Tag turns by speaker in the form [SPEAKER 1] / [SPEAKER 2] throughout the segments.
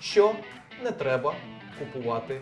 [SPEAKER 1] що не треба купувати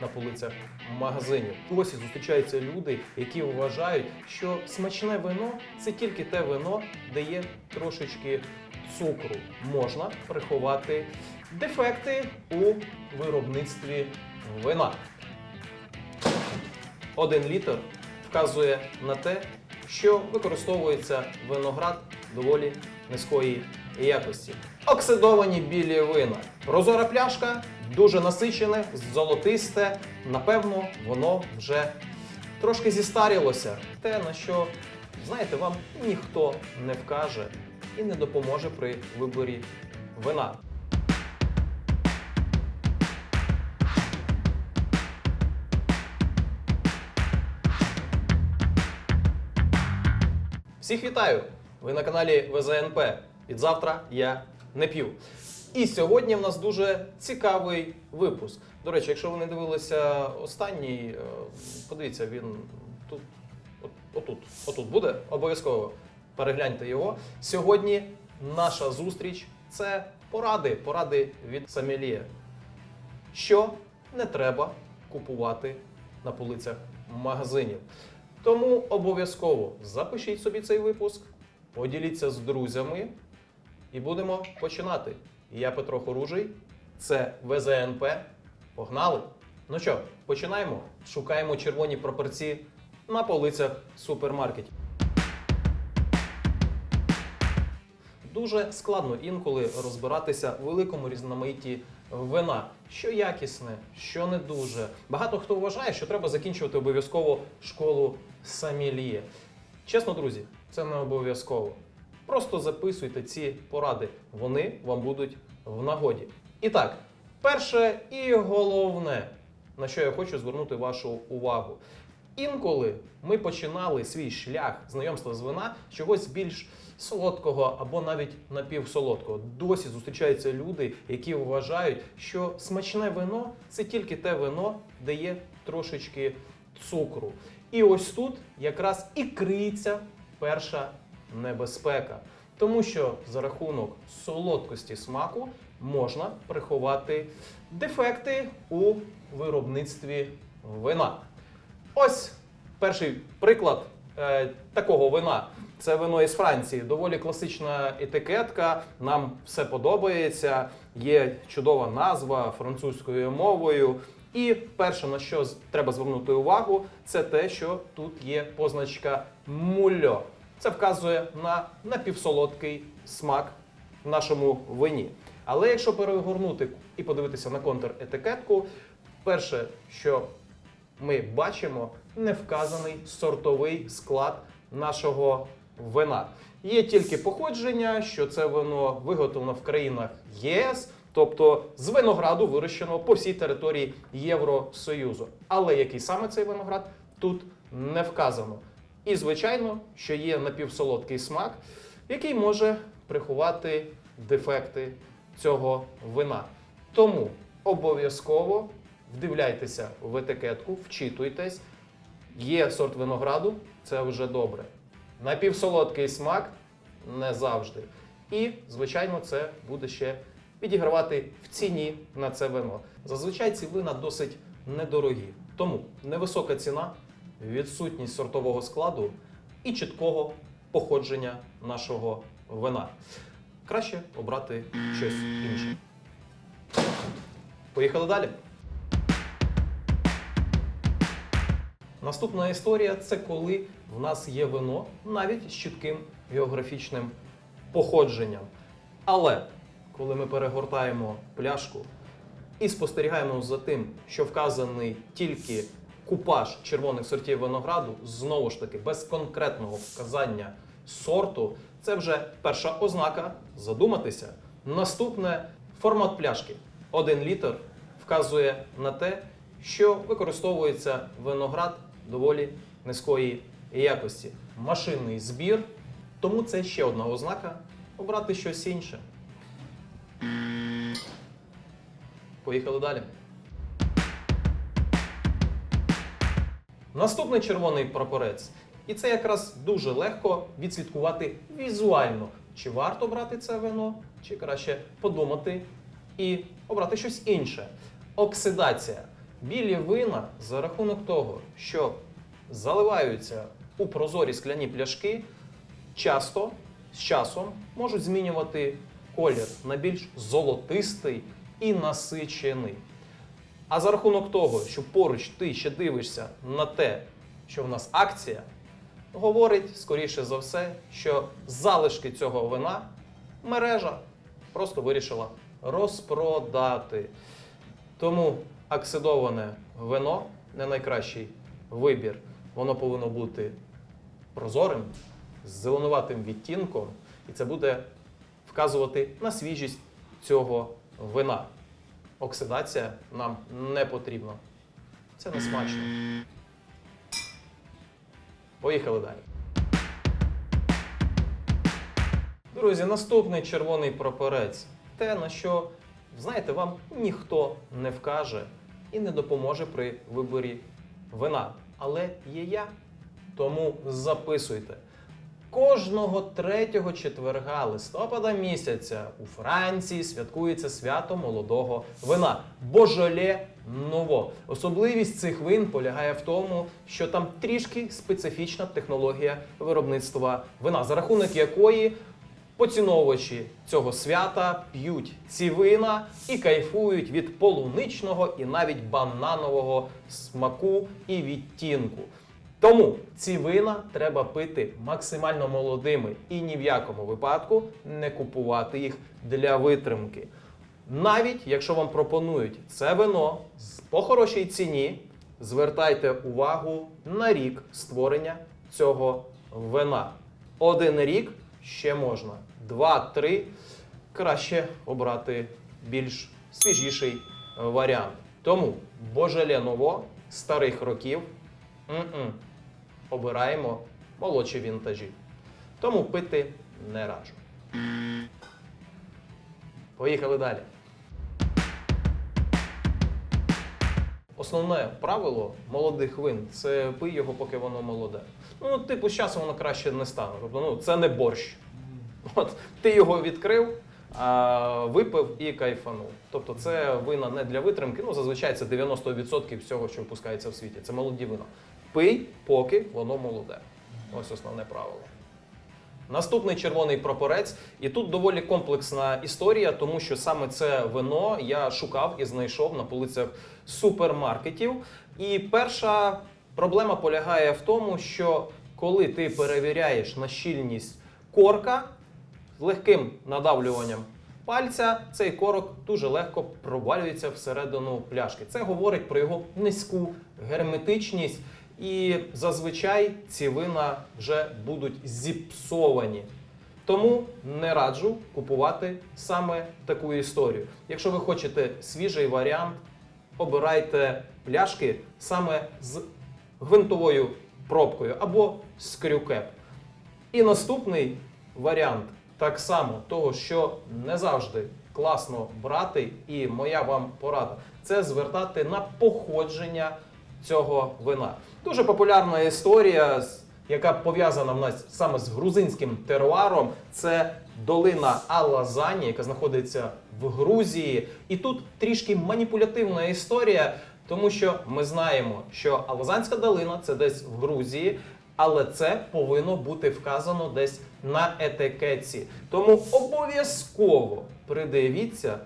[SPEAKER 1] на полицях магазинів. Досі зустрічаються люди, які вважають, що смачне вино це тільки те вино, де є трошечки цукру. Можна приховати дефекти у виробництві вина. Один літр вказує на те, що використовується виноград доволі низької якості. Оксидовані білі вина. Прозора пляшка, дуже насичене, золотисте. Напевно, воно вже трошки зістарілося. Те, на що, знаєте, вам ніхто не вкаже і не допоможе при виборі вина. Всіх вітаю! Ви на каналі ВЗНП. Від завтра я не п'ю. І сьогодні в нас дуже цікавий випуск. До речі, якщо ви не дивилися останній, е, подивіться, він тут, от, отут, отут буде. Обов'язково перегляньте його. Сьогодні наша зустріч це поради, поради від Самілія. Що не треба купувати на полицях магазинів. Тому обов'язково запишіть собі цей випуск, поділіться з друзями і будемо починати. Я Петро Хоружий, це ВЗНП. Погнали! Ну що, починаємо. Шукаємо червоні прапорці на полицях супермаркетів. Дуже складно інколи розбиратися в великому різноманітті вина, що якісне, що не дуже. Багато хто вважає, що треба закінчувати обов'язково школу саміліє. Чесно, друзі, це не обов'язково. Просто записуйте ці поради, вони вам будуть в нагоді. І так, перше і головне, на що я хочу звернути вашу увагу. Інколи ми починали свій шлях знайомства з вина з чогось більш солодкого або навіть напівсолодкого. Досі зустрічаються люди, які вважають, що смачне вино це тільки те вино, де є трошечки цукру. І ось тут якраз і криється перша небезпека. Тому що за рахунок солодкості смаку можна приховати дефекти у виробництві вина. Ось перший приклад е, такого вина. Це вино із Франції. Доволі класична етикетка. Нам все подобається. Є чудова назва французькою мовою. І перше, на що треба звернути увагу, це те, що тут є позначка мульо. Це вказує на напівсолодкий смак в нашому вині. Але якщо перегорнути і подивитися на контр-етикетку, перше, що ми бачимо не вказаний сортовий склад нашого вина. Є тільки походження, що це вино виготовлено в країнах ЄС, тобто з винограду вирощеного по всій території Євросоюзу. Але який саме цей виноград тут не вказано. І звичайно, що є напівсолодкий смак, який може приховати дефекти цього вина. Тому обов'язково вдивляйтеся в етикетку, вчитуйтесь. Є сорт винограду, це вже добре. Напівсолодкий смак не завжди. І, звичайно, це буде ще підігравати в ціні на це вино. Зазвичай ці вина досить недорогі. Тому невисока ціна, відсутність сортового складу і чіткого походження нашого вина. Краще обрати щось інше. Поїхали далі. Наступна історія це коли в нас є вино навіть з чітким географічним походженням. Але коли ми перегортаємо пляшку і спостерігаємо за тим, що вказаний тільки купаж червоних сортів винограду, знову ж таки, без конкретного вказання сорту, це вже перша ознака задуматися. Наступне формат пляшки. Один літр вказує на те, що використовується виноград доволі низької якості. Машинний збір, тому це ще одна ознака обрати щось інше. Поїхали далі. Наступний червоний прапорець. І це якраз дуже легко відслідкувати візуально, чи варто брати це вино, чи краще подумати і обрати щось інше. Оксидація. Білі вина за рахунок того, що заливаються у прозорі скляні пляшки, часто з часом можуть змінювати колір на більш золотистий і насичений. А за рахунок того, що поруч ти ще дивишся на те, що в нас акція, говорить скоріше за все, що залишки цього вина мережа просто вирішила розпродати. Тому оксидоване вино не найкращий вибір. Воно повинно бути прозорим, з зеленуватим відтінком, і це буде вказувати на свіжість цього вина. Оксидація нам не потрібна. Це не смачно. Поїхали далі. Друзі, наступний червоний прапорець. Те, на що, знаєте, вам ніхто не вкаже і не допоможе при виборі вина. Але є я. Тому записуйте. Кожного третього четверга листопада місяця у Франції святкується свято молодого вина Божоле Ново. Особливість цих вин полягає в тому, що там трішки специфічна технологія виробництва вина, за рахунок якої поціновувачі цього свята п'ють ці вина і кайфують від полуничного і навіть бананового смаку і відтінку. Тому ці вина треба пити максимально молодими і ні в якому випадку не купувати їх для витримки. Навіть якщо вам пропонують це вино по хорошій ціні, звертайте увагу на рік створення цього вина. Один рік ще можна, два-три краще обрати більш свіжіший варіант. Тому Божеле Ново старих років м-м, обираємо молодші вінтажі. Тому пити не раджу. Поїхали далі. Основне правило молодих вин це пий його, поки воно молоде. Ну, типу, з часом воно краще не стане. Тобто, ну, це не борщ. От ти його відкрив, випив і кайфанув. Тобто це вина не для витримки. Ну, зазвичай це 90% всього, що випускається в світі. Це молоді вина. Пий, поки воно молоде. Ось основне правило. Наступний червоний прапорець, і тут доволі комплексна історія, тому що саме це вино я шукав і знайшов на полицях супермаркетів. І перша проблема полягає в тому, що коли ти перевіряєш на щільність корка легким надавлюванням пальця, цей корок дуже легко провалюється всередину пляшки. Це говорить про його низьку герметичність. І зазвичай ці вина вже будуть зіпсовані. Тому не раджу купувати саме таку історію. Якщо ви хочете свіжий варіант, обирайте пляшки саме з гвинтовою пробкою або з крюкеп. І наступний варіант так само того, що не завжди класно брати, і моя вам порада це звертати на походження цього вина. Дуже популярна історія, яка пов'язана в нас саме з грузинським теруаром. Це долина Алазані, яка знаходиться в Грузії. І тут трішки маніпулятивна історія, тому що ми знаємо, що Алазанська долина це десь в Грузії. Але це повинно бути вказано десь на етикетці. Тому обов'язково придивіться,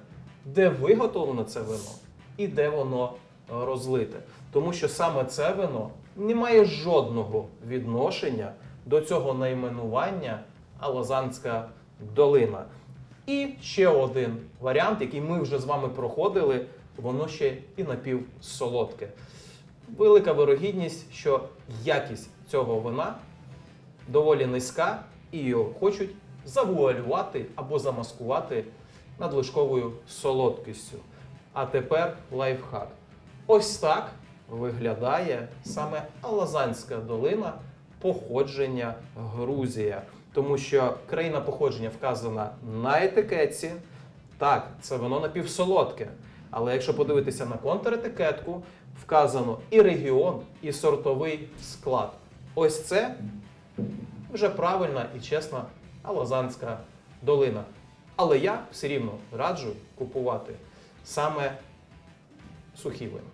[SPEAKER 1] де виготовлено це вино і де воно е, розлите. Тому що саме це вино не має жодного відношення до цього найменування Алазанська долина. І ще один варіант, який ми вже з вами проходили, воно ще і напівсолодке. Велика вирогідність, що якість цього вина доволі низька, і його хочуть завуалювати або замаскувати надлишковою солодкістю. А тепер лайфхак. Ось так виглядає саме Алазанська долина походження Грузія. Тому що країна походження вказана на етикетці. Так, це воно напівсолодке. Але якщо подивитися на контретикетку, вказано і регіон, і сортовий склад. Ось це вже правильна і чесна Алазанська долина. Але я все рівно раджу купувати саме сухі вина.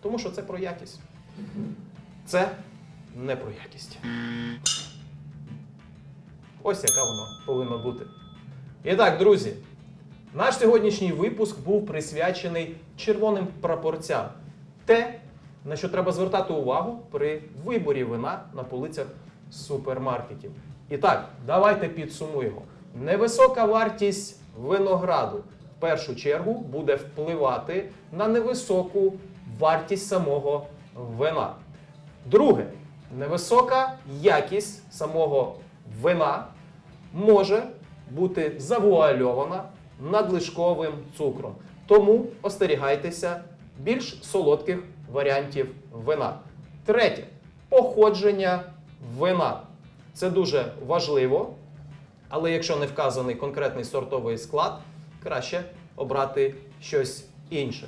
[SPEAKER 1] Тому що це про якість. Це не про якість. Ось яка вона повинна бути. І так, друзі, наш сьогоднішній випуск був присвячений червоним прапорцям. Те, на що треба звертати увагу при виборі вина на полицях супермаркетів. І так, давайте підсумуємо. Невисока вартість винограду в першу чергу буде впливати на невисоку вартість самого вина. Друге, невисока якість самого вина може бути завуальована надлишковим цукром. Тому остерігайтеся більш солодких варіантів вина. Третє походження вина. Це дуже важливо, але якщо не вказаний конкретний сортовий склад, краще обрати щось інше.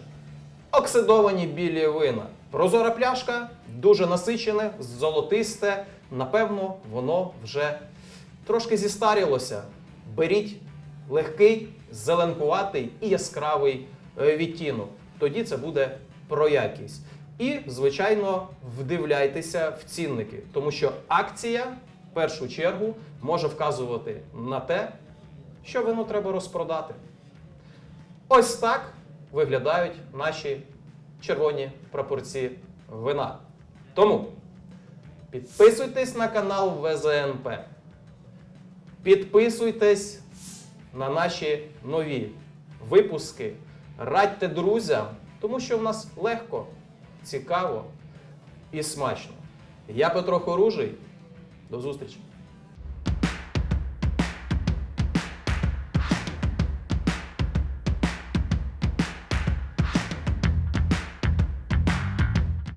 [SPEAKER 1] Оксидовані білі вина. Прозора пляшка, дуже насичене, золотисте. Напевно, воно вже трошки зістарілося. Беріть легкий, зеленкуватий і яскравий е, відтінок. Тоді це буде про якість. І, звичайно, вдивляйтеся в цінники, тому що акція в першу чергу може вказувати на те, що вино треба розпродати. Ось так виглядають наші червоні прапорці вина. Тому підписуйтесь на канал ВЗНП. Підписуйтесь на наші нові випуски. Радьте друзям, тому що в нас легко, цікаво і смачно. Я Петро Хоружий. До зустрічі!